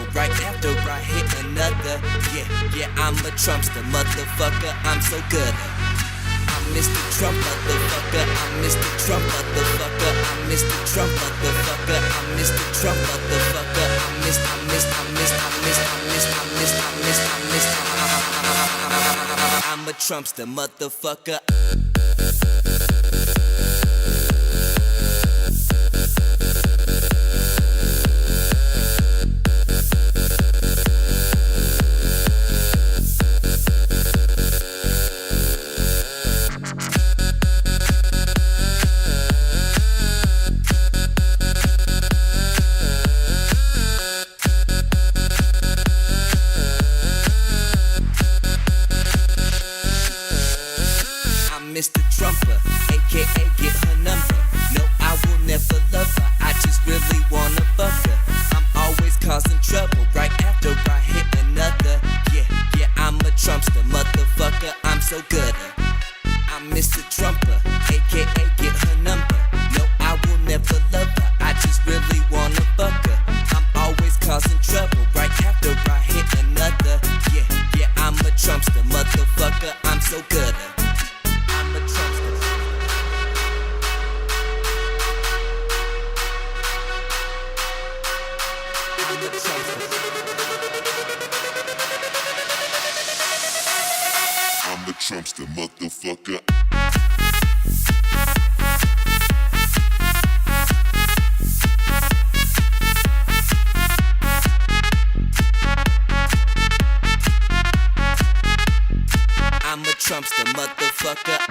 causing right after I hit another. Yeah, yeah, I'm a Trumpster, motherfucker. I'm so good. I'm Mr. Trump, motherfucker. I'm Mr. Trump, motherfucker. I'm Mr. Trump, motherfucker. I'm Mr. Trump, motherfucker. I'm Mr. I'm. I'm Mr. I'm. I'm. I'm. I'm. I'm. I'm a Trumpster, motherfucker. Mr. Trumper, aka get her number. No, I will never love her. I just really wanna Trumpster, motherfucker. I'm a Trumpster, motherfucker.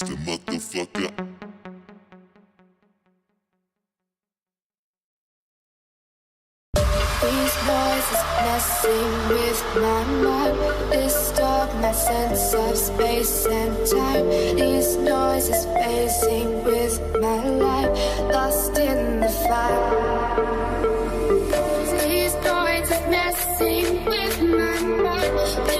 gangster motherfucker. These voices messing with my mind. Distort my sense of space and time. These noises facing with my life, lost in the fire. These noises messing with my mind.